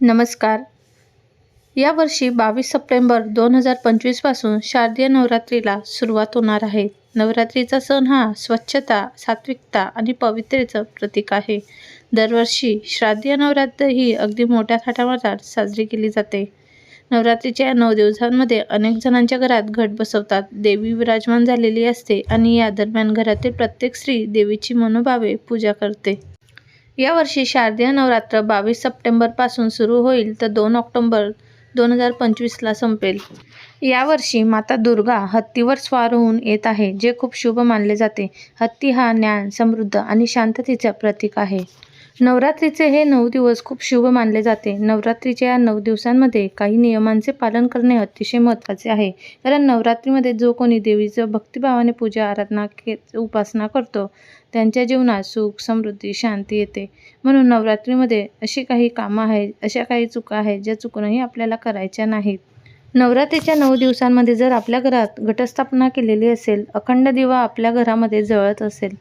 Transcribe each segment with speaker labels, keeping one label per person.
Speaker 1: नमस्कार. यावर्षी बावीस सप्टेंबर दोन हजार पंचवीसपासून शारदीय नवरात्रीला सुरुवात होणार आहे. नवरात्रीचा सण हा स्वच्छता सात्विकता आणि पवित्रेचं प्रतीक आहे. दरवर्षी श्राद्धीय नवरात्र ही अगदी मोठ्या थाटामाटात साजरी केली जाते. नवरात्रीच्या या नऊ दिवसांमध्ये अनेक जणांच्या घरात घट बसवतात. देवी विराजमान झालेली असते आणि या दरम्यान घरातील प्रत्येक स्त्री देवीची मनोभावे पूजा करते. यावर्षी शारदीय नवरात्र बावीस सप्टेंबरपासून सुरू होईल तर दोन ऑक्टोंबर दोन हजार पंचवीसला संपेल. यावर्षी माता दुर्गा हत्तीवर स्वार होऊन येत आहे जे खूप शुभ मानले जाते. हत्ती हा ज्ञान समृद्ध आणि शांततेचं प्रतीक आहे. नवरात्रीचे हे नऊ दिवस खूप शुभ मानले जाते. नवरात्रीच्या या नऊ दिवसांमध्ये काही नियमांचे पालन करणे अतिशय महत्त्वाचे आहे. कारण नवरात्रीमध्ये जो कोणी देवीचं भक्तिभावाने पूजा आराधना के उपासना करतो त्यांच्या जीवनात सुख समृद्धी शांती येते. म्हणून नवरात्रीमध्ये अशी काही कामं आहेत अशा काही चुका आहेत ज्या चुकूनही आपल्याला करायच्या नाहीत. नवरात्रीच्या नऊ दिवसांमध्ये जर आपल्या घरात घटस्थापना केलेली असेल अखंड दिवा आपल्या घरामध्ये जळत असेल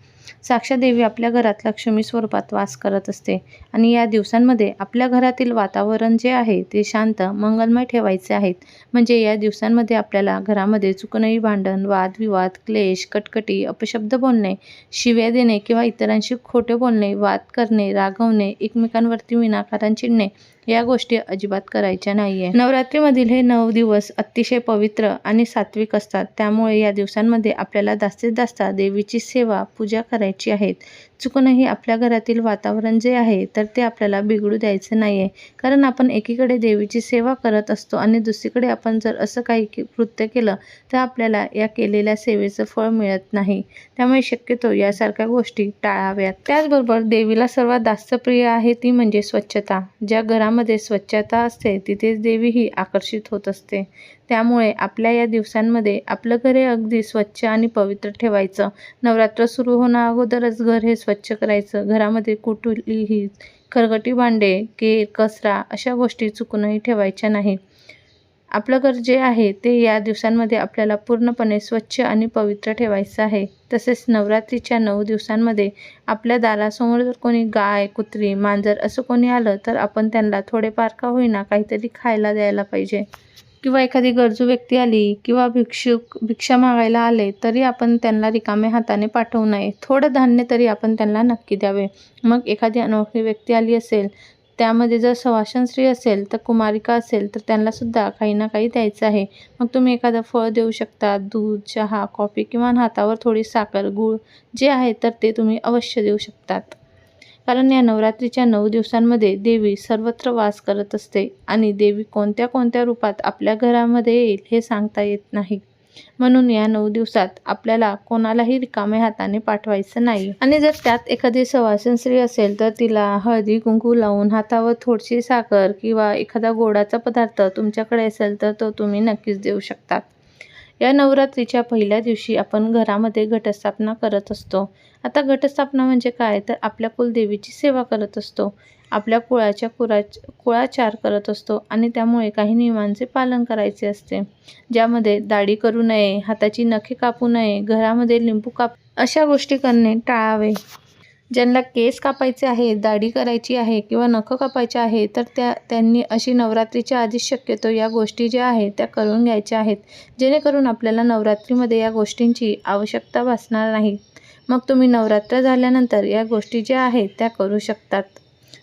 Speaker 1: साक्षादेवी आपल्या घरात लक्ष्मी स्वरूपात वास करत असते. आणि या दिवसांमध्ये आपल्या घरातील वातावरण जे आहे ते शांत मंगलमय ठेवायचे आहेत. म्हणजे या दिवसांमध्ये आपल्याला घरामध्ये चुकूनही भांडण वादविवाद क्लेश कटकटी अपशब्द बोलणे शिव्या देणे किंवा इतरांशी खोटे बोलणे वाद करणे रागवणे एकमेकांवरती विनाकारण चिडणे या गोष्टी अजिबात करायच्या नाही आहे नवरात्रीमधील हे नऊ दिवस अतिशय पवित्र आणि सात्विक असतात. त्यामुळे या दिवसांमध्ये आपल्याला जास्तीत जास्त देवीची सेवा पूजा करायची आहेत चुकूनही आपल्या घरातील वातावरण जे आहे तर ते आपल्याला बिघडू द्यायचं नाही आहे कारण आपण एकीकडे देवीची सेवा करत असतो आणि दुसरीकडे आपण जर असं काही कृत्य केलं तर आपल्याला या केलेल्या सेवेचं फळ मिळत नाही. त्यामुळे शक्यतो यासारख्या गोष्टी टाळाव्यात. त्याचबरोबर देवीला सर्वात जास्त प्रिय आहे ती म्हणजे स्वच्छता. ज्या घरामध्ये स्वच्छता असते तिथेच देवीही आकर्षित होत असते. त्यामुळे आपल्या या दिवसांमध्ये आपलं घर हे अगदी स्वच्छ आणि पवित्र ठेवायचं. नवरात्र सुरू होण्या अगोदरच घर हे स्वच्छ करायचं. घरामध्ये कुठलीही खरगटी भांडे केर कचरा अशा गोष्टी चुकूनही ठेवायच्या नाही आपलं घर जे आहे ते या दिवसांमध्ये आपल्याला पूर्णपणे स्वच्छ आणि पवित्र ठेवायचं आहे. तसेच नवरात्रीच्या नऊ दिवसांमध्ये आपल्या दारासमोर जर कोणी गाय कुत्री मांजर असं कोणी आलं तर आपण त्यांना थोडेफार का होईना काहीतरी खायला द्यायला पाहिजे. किंवा एखादी गरजू व्यक्ती आली किंवा भिक्षुक भिक्षा मागायला आले तरी आपण त्यांना रिकाम्या हाताने पाठवू नये. थोडं धान्य तरी आपण त्यांना नक्की द्यावे. मग एखादी अनोळखी व्यक्ती आली असेल त्यामध्ये जर सवाशन स्त्री असेल तर कुमारिका असेल तर त्यांनासुद्धा काही ना काही द्यायचं आहे. मग तुम्ही एखादं फळ देऊ शकता दूध चहा कॉफी किंवा हातावर थोडी साखर गूळ जे आहे तर ते तुम्ही अवश्य देऊ शकतात. कारण या नवरात्रीच्या नऊ दिवसांमध्ये देवी सर्वत्र वास करत असते आणि देवी कोणत्या कोणत्या रूपात आपल्या घरामध्ये येईल हे सांगता येत नाही. म्हणून या नऊ दिवसात आपल्याला कोणालाही रिकाम्या हाताने पाठवायचं नाही. आणि जर त्यात एखादी सवासन स्त्री असेल तर तिला हळदी कुंकू लावून हातावर थोडीशी साखर किंवा एखादा गोडाचा पदार्थ तुमच्याकडे असेल तर तो तुम्ही नक्कीच देऊ शकतात. या नवरात्रीच्या पहिल्या दिवशी आपण घरामध्ये घटस्थापना करत असतो. आता घटस्थापना म्हणजे काय? तर आपल्या कुलदेवीची सेवा करत असतो. आपल्या कुळाच्या कुळा कुळाचार करत असतो आणि त्यामुळे काही नियमांचे पालन करायचे असते. ज्यामध्ये दाढी करू नये हाताची नखे कापू नये घरामध्ये लिंबू काप अशा गोष्टी करणे टाळावे. ज्यांना केस कापायचे आहे दाढी करायची आहे किंवा नखं कापायचे आहे तर त्या त्यांनी अशी नवरात्रीच्या आधीच शक्यतो या गोष्टी ज्या आहेत त्या करून घ्यायच्या आहेत. जेणेकरून आपल्याला नवरात्रीमध्ये या गोष्टींची आवश्यकता भासणार नाही. मग तुम्ही नवरात्र झाल्यानंतर या गोष्टी ज्या आहेत त्या करू शकतात.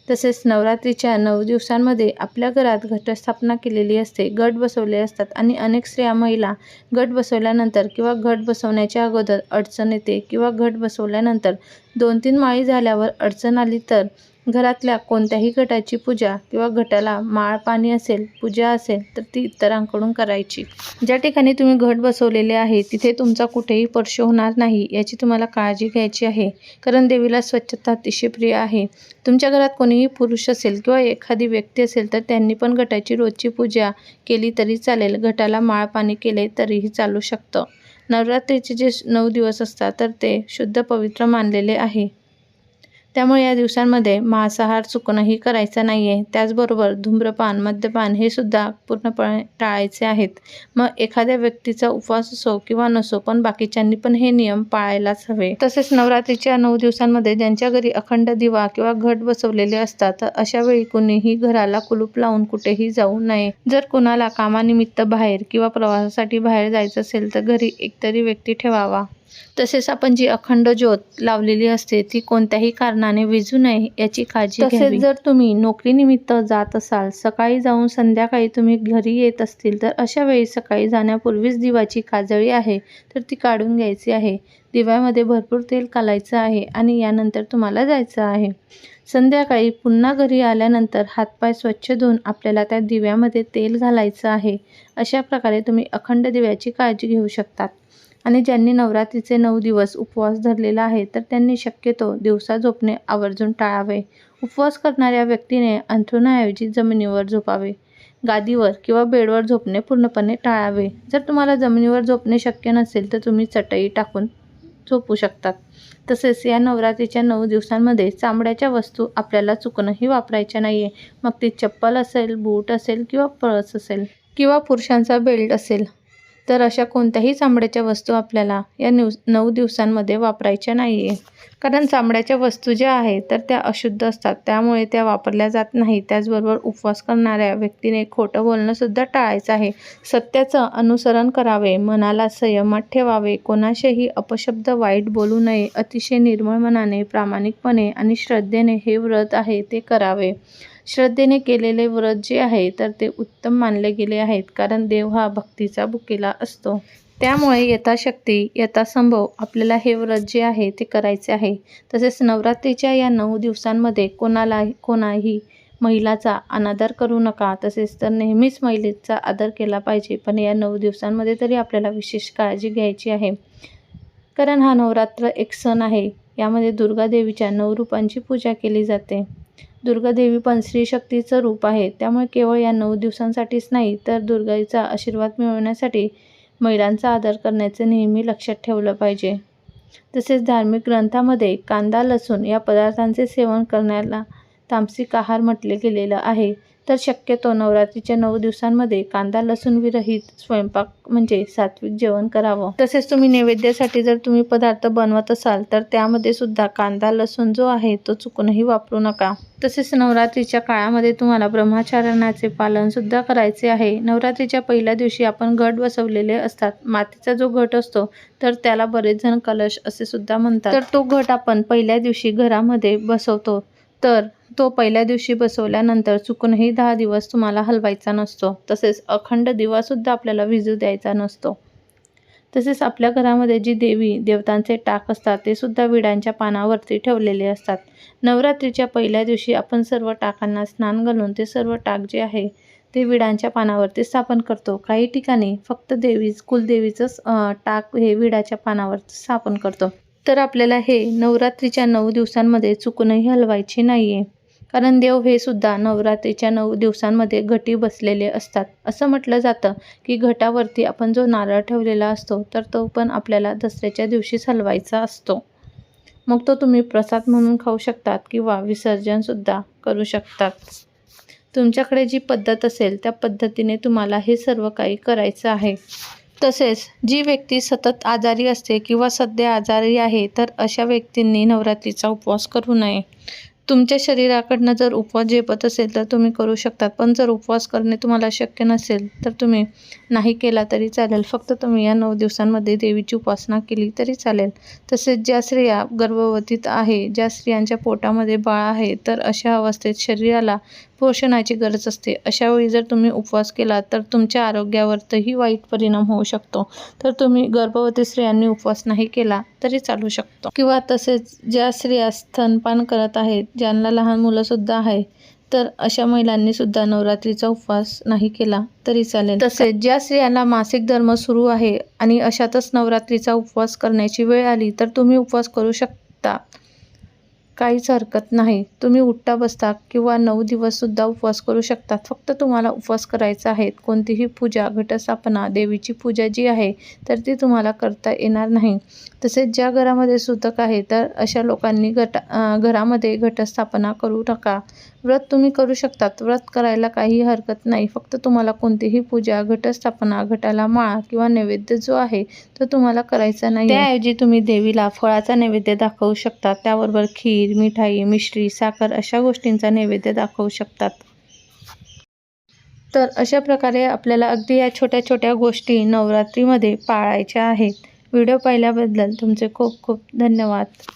Speaker 1: तसेच नवरात्रीच्या नऊ दिवसांमध्ये आपल्या घरात घटस्थापना केलेली असते. गट बसवले असतात आणि अनेक स्त्रिया महिला गट बसवल्यानंतर किंवा घट बसवण्याच्या अगोदर अडचण येते किंवा घट बसवल्यानंतर दोन तीन माळी झाल्यावर अडचण आली तर घरातल्या कोणत्याही गटाची पूजा किंवा गटाला माळ पाणी असेल पूजा असेल तर ती इतरांकडून करायची. ज्या ठिकाणी तुम्ही घट बसवलेले आहे तिथे तुमचा कुठेही स्पर्श होणार नाही याची तुम्हाला काळजी घ्यायची आहे. कारण देवीला स्वच्छता अतिशय प्रिय आहे. तुमच्या घरात कोणीही पुरुष असेल किंवा एखादी व्यक्ती असेल तर त्यांनी पण गटाची रोजची पूजा केली तरी चालेल. गटाला माळ पाणी केले तरीही चालू शकतं. नवरात्रीचे जे नऊ दिवस असतात तर ते शुद्ध पवित्र मानलेले आहे. त्यामुळे या दिवसांमध्ये मांसाहार चुकणंही करायचा नाही आहे त्याचबरोबर धूम्रपान मद्यपान हे सुद्धा पूर्णपणे टाळायचे आहेत. मग एखाद्या व्यक्तीचा उपवास असो किंवा नसो पण बाकीच्यांनी पण हे नियम पाळायलाच हवे. तसेच नवरात्रीच्या नऊ दिवसांमध्ये ज्यांच्या घरी अखंड दिवा किंवा घट बसवलेले असतात अशा वेळी कुणीही घराला कुलूप लावून कुठेही जाऊ नये. जर कुणाला कामानिमित्त बाहेर किंवा प्रवासासाठी बाहेर जायचं असेल तर घरी एकतरी व्यक्ती ठेवावा. तसेच आपण जी अखंड ज्योत लावलेली असते ती कोणत्याही कारणाने विझू नये याची काळजी तसेच जर तुम्ही नोकरीनिमित्त जात असाल सकाळी जाऊन संध्याकाळी तुम्ही घरी येत असतील तर अशा वेळी सकाळी जाण्यापूर्वीच दिवाची काजळी आहे तर ती काढून घ्यायची आहे. दिव्यामध्ये भरपूर तेल कालायचं आहे आणि यानंतर तुम्हाला जायचं आहे. संध्याकाळी पुन्हा घरी आल्यानंतर हातपाय स्वच्छ धुवून आपल्याला त्या दिव्यामध्ये तेल घालायचं आहे. अशा प्रकारे तुम्ही अखंड दिव्याची काळजी घेऊ शकतात. आणि ज्यांनी नवरात्रीचे नऊ दिवस उपवास धरलेला आहे तर त्यांनी शक्यतो दिवसा झोपणे आवर्जून टाळावे. उपवास करणाऱ्या व्यक्तीने अंथरुणाऐवजी जमिनीवर झोपावे. गादीवर किंवा बेडवर झोपणे पूर्णपणे टाळावे. जर तुम्हाला जमिनीवर झोपणे शक्य नसेल तर तुम्ही चटई टाकून झोपू शकतात. तसेच या नवरात्रीच्या नऊ दिवसांमध्ये चामड्याच्या वस्तू आपल्याला चुकूनही वापरायच्या नाही आहे मग ती चप्पल असेल बूट असेल किंवा पळस असेल किंवा पुरुषांचा बेल्ट असेल. तर अशा कोणत्याही चामड्याच्या वस्तू आपल्याला या न्यू नऊ दिवसांमध्ये वापरायच्या नाही आहे कारण चामड्याच्या वस्तू ज्या आहेत तर त्या अशुद्ध असतात. त्यामुळे त्या वापरल्या जात नाही त्याचबरोबर उपवास करणाऱ्या व्यक्तीने खोटं बोलणंसुद्धा टाळायचं आहे. सत्याचं अनुसरण करावे मनाला संयमात ठेवावे कोणाशीही अपशब्द वाईट बोलू नये अतिशय निर्मळ मनाने प्रामाणिकपणे आणि श्रद्धेने हे व्रत आहे ते करावे. श्रद्धेने केलेले व्रत जे आहे तर ते उत्तम मानले गेले आहेत कारण देव हा भक्तीचा भुकेला असतो. त्यामुळे यथाशक्ती यथासंभव आपल्याला हे व्रत जे आहे ते करायचे आहे. तसेच नवरात्रीच्या या नऊ दिवसांमध्ये कोणाला कोणाही महिलाचा अनादर करू नका. तसेच तर नेहमीच महिलेचा आदर केला पाहिजे पण या नऊ दिवसांमध्ये तरी आपल्याला विशेष काळजी घ्यायची आहे. कारण हा नवरात्र एक सण आहे. यामध्ये दुर्गा देवीच्या नऊ रूपांची पूजा केली जाते. दुर्गादेवी पण स्त्रीशक्तीचं रूप आहे. त्यामुळे केवळ या नऊ दिवसांसाठीच नाही तर दुर्गाईचा आशीर्वाद मिळवण्यासाठी महिलांचा आदर करण्याचे नेहमी लक्षात ठेवलं पाहिजे. तसेच धार्मिक ग्रंथामध्ये कांदा लसूण या पदार्थांचे सेवन करण्याला तामसिक आहार म्हटले गेलेलं आहे. तर शक्यतो नवरात्रीच्या नऊ दिवसांमध्ये कांदा लसूण विरहित स्वयंपाक म्हणजे सात्विक जेवण करावं. तसेच तुम्ही नैवेद्यासाठी जर तुम्ही पदार्थ बनवत असाल तर त्यामध्ये सुद्धा कांदा लसूण जो आहे तो चुकूनही वापरू नका. तसेच नवरात्रीच्या काळामध्ये तुम्हाला ब्रह्मचारणाचे पालन सुद्धा करायचे आहे. नवरात्रीच्या पहिल्या दिवशी आपण घट बसवलेले असतात. मातीचा जो घट असतो तर त्याला बरेच जण कलश असे सुद्धा म्हणतात. तर तो घट आपण पहिल्या दिवशी घरामध्ये बसवतो. तर तो पहिल्या दिवशी बसवल्यानंतर चुकूनही दहा दिवस तुम्हाला हलवायचा नसतो. तसेच अखंड दिवासुद्धा आपल्याला विजू द्यायचा नसतो. तसेच आपल्या घरामध्ये जी देवी देवतांचे टाक असतात ते सुद्धा विडांच्या पानावरती ठेवलेले असतात. नवरात्रीच्या पहिल्या दिवशी आपण सर्व टाकांना स्नान घालून ते सर्व टाक जे आहे ते विडांच्या पानावरती स्थापन करतो. काही ठिकाणी फक्त देवीच कुलदेवीचंच टाक हे विडाच्या पानावर स्थापन करतो. तर आपल्याला हे नवरात्रीच्या नऊ दिवसांमध्ये चुकूनही हलवायचे नाही आहे कारण देव हे सुद्धा नवरात्रीच्या नऊ दिवसांमध्ये घटी बसलेले असतात. असं म्हटलं जातं की घटावरती आपण जो नारळ ठेवलेला असतो तर तो पण आपल्याला दसऱ्याच्या दिवशीच हलवायचा असतो. मग तो तुम्ही प्रसाद म्हणून खाऊ शकतात किंवा विसर्जनसुद्धा करू शकतात. तुमच्याकडे जी पद्धत असेल त्या पद्धतीने तुम्हाला हे सर्व काही करायचं आहे. तसेच जी व्यक्ती सतत आजारी असते किंवा सध्या आजारी आहे तर अशा व्यक्तींनी नवरात्रीचा उपवास करू नये. तुमच्या शरीराकडनं जर उपवास झेपत असेल तर तुम्ही करू शकतात पण जर उपवास करणे तुम्हाला शक्य नसेल तर तुम्ही नाही केला तरी चालेल. फक्त तुम्ही या नऊ दिवसांमध्ये देवीची उपासना केली तरी चालेल. तसेच ज्या स्त्रिया गर्भवतीत आहे ज्या स्त्रियांच्या पोटामध्ये बाळ आहे तर अशा अवस्थेत शरीराला पोषणाची गरज असते. अशा वेळी जर तुम्ही उपवास केला तर तुमच्या आरोग्यावरही वाईट परिणाम होऊ शकतो. तर तुम्ही गर्भवती स्त्रियांनी उपवास नाही केला तरी चालू शकतो. किंवा तसेच ज्या स्त्रिया स्तनपान करत आहेत ज्यांना लहान मुलंसुद्धा आहे तर अशा महिलांनी सुद्धा नवरात्रीचा उपवास नाही केला तरी चालेल. तसेच ज्या स्त्रियांना मासिक धर्म सुरू आहे आणि अशातच नवरात्रीचा उपवास करण्याची वेळ आली तर तुम्ही उपवास करू शकता. काहीच हरकत नाही. तुम्ही उठता बसता किंवा नऊ दिवससुद्धा उपवास करू शकतात फक्त तुम्हाला उपवास करायचा आहे. कोणतीही पूजा घटस्थापना देवीची पूजा जी आहे तर ती तुम्हाला करता येणार नाही. तसेच ज्या घरामध्ये सुतक आहे तर अशा लोकांनी घट घरामध्ये घटस्थापना करू नका. व्रत तुम्ही करू शकतात. व्रत करायला काही हरकत नाही. फक्त तुम्हाला कोणतीही पूजा घटस्थापना घटाला माळा किंवा नैवेद्य जो आहे तो तुम्हाला करायचा नाही त्याऐवजी तुम्ही देवीला फळाचा नैवेद्य दाखवू शकता त्याबरोबर खीर मिठाई मिश्री साखर अशा गोष्टींचा नैवेद्य दाखवू शकतात. तर अशा प्रकारे आपल्याला अगदी या छोट्या छोट्या गोष्टी नवरात्रीमध्ये पाळायच्या आहेत. व्हिडिओ पाहिल्याबद्दल तुमचे खूप खूप धन्यवाद.